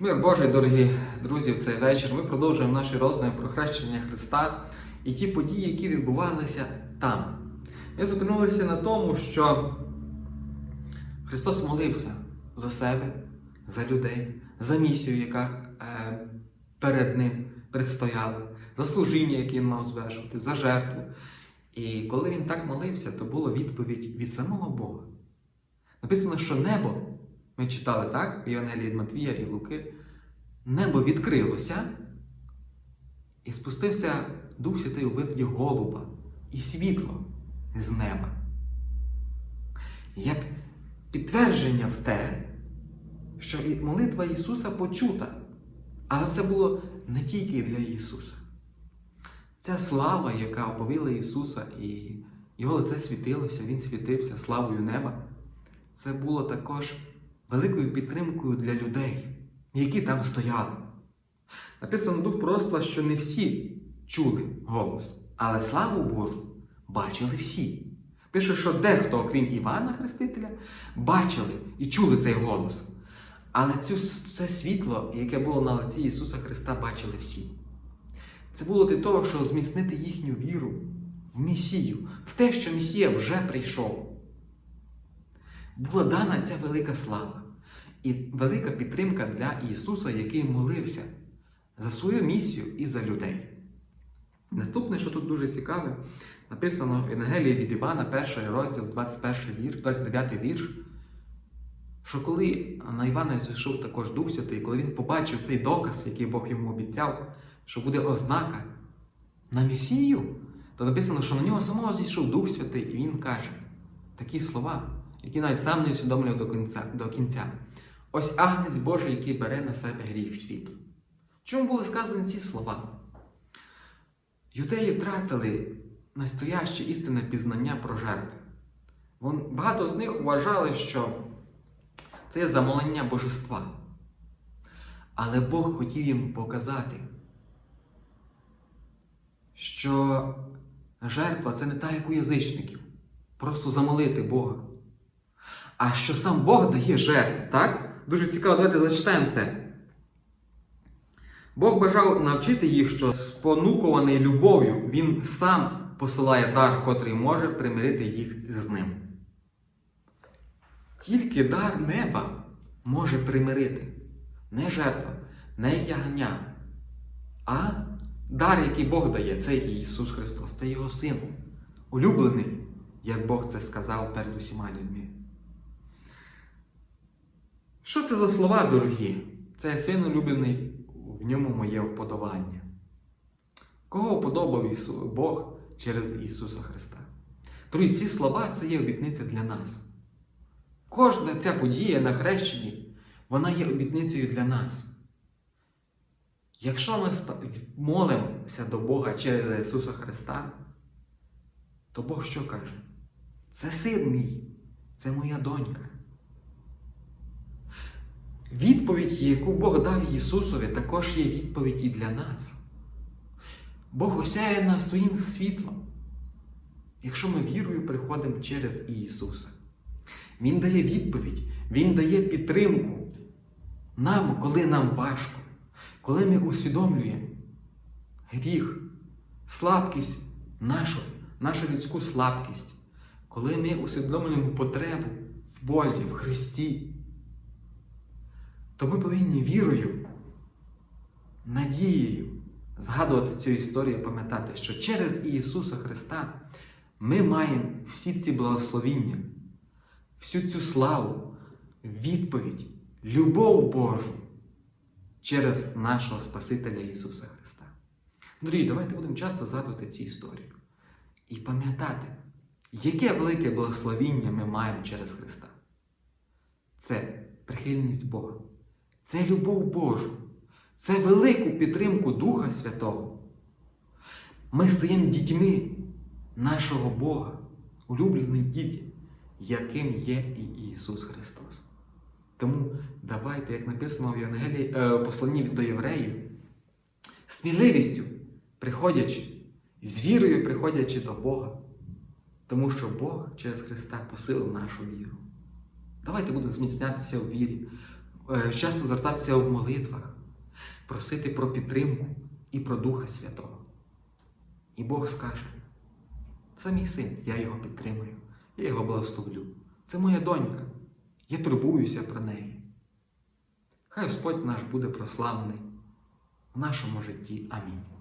Мир Божий, дорогі друзі, в цей вечір ми продовжуємо наші роздуми про хрещення Христа і ті події, які відбувалися там. Ми зупинилися на тому, що Христос молився за себе, за людей, за місію, яка е, перед ним предстояла, за служіння, яке він мав звершувати, за жертву. І коли він так молився, то була відповідь від самого Бога. Написано, що небо, ми читали так, Євангелії від Матвія і Луки, небо відкрилося і спустився Дух Святий у вигляді голуба і світло з неба. Як підтвердження в те, що молитва Ісуса почута. Але це було не тільки для Ісуса. Ця слава, яка оповила Ісуса, і Його лице світилося, Він світився славою неба, це було також великою підтримкою для людей, які там стояли. Написано Дух просла, що не всі чули голос, але славу Божу бачили всі. Пише, що дехто, окрім Івана Хрестителя, бачили і чули цей голос. Але цю, це світло, яке було на лиці Ісуса Христа, бачили всі. Це було для того, щоб зміцнити їхню віру в Месію, в те, що Месія вже прийшов. Була дана ця велика слава і велика підтримка для Ісуса, який молився за свою місію і за людей. Наступне, що тут дуже цікаве, написано в Євангелії від Івана, перший розділ, 21 вірш, 29 вірш, що коли на Івана зійшов також Дух Святий, коли він побачив цей доказ, який Бог йому обіцяв, що буде ознака на Месію, то написано, що на нього самого зійшов Дух Святий, і він каже такі слова, які навіть сам не усвідомлював до кінця. до кінця. Ось агнець Божий, який бере на себе гріх світу. Чому були сказані ці слова? Юдеї втратили настояще істинне пізнання про жертву. Вон, багато з них вважали, що це є замолення божества. Але Бог хотів їм показати, що жертва це не та, як у язичників. Просто замолити Бога. А що сам Бог дає жертву, так? Дуже цікаво, давайте зачитаємо це. Бог бажав навчити їх, що спонукуваний любов'ю, Він сам посилає дар, котрий може примирити їх з ним. Тільки дар неба може примирити. Не жертва, не ягня, а дар, який Бог дає, це Ісус Христос, це Його Син, улюблений, як Бог це сказав перед усіма людьми. Що це за слова, дорогі? Це син улюблений, в ньому моє вподобання. Кого подобав Бог через Ісуса Христа? Друзі, ці слова це є обітниця для нас. Кожна ця подія на хрещенні, вона є обітницею для нас. Якщо ми молимося до Бога через Ісуса Христа, то Бог що каже? Це син мій, це моя донька. Відповідь, яку Бог дав Ісусові, також є відповідь і для нас. Бог осяє нас своїм світлом, якщо ми вірою приходимо через Ісуса. Він дає відповідь, Він дає підтримку нам, коли нам важко, коли ми усвідомлюємо гріх, слабкість нашу, нашу людську слабкість, коли ми усвідомлюємо потребу в Бозі, в Христі. То ми повинні вірою, надією згадувати цю історію пам'ятати, що через Ісуса Христа ми маємо всі ці благословіння, всю цю славу, відповідь, любов Божу через нашого Спасителя Ісуса Христа. Дорогі, давайте будемо часто згадувати цю історію і пам'ятати, яке велике благословіння ми маємо через Христа. Це прихильність Бога. Це любов Божу, це велику підтримку Духа Святого. Ми стаємо дітьми нашого Бога, улюблені діти, яким є і Ісус Христос. Тому давайте, як написано в Євангелії, е, посланні до євреїв, сміливістю приходячи, з вірою приходячи до Бога, тому що Бог через Христа посилив нашу віру. Давайте будемо зміцнятися в вірі часто звертатися в молитвах, просити про підтримку і про Духа Святого. І Бог скаже: це мій син, я його підтримую, я його благословлю. Це моя донька, я турбуюся про неї. Хай Господь наш буде прославлений в нашому житті. Амінь.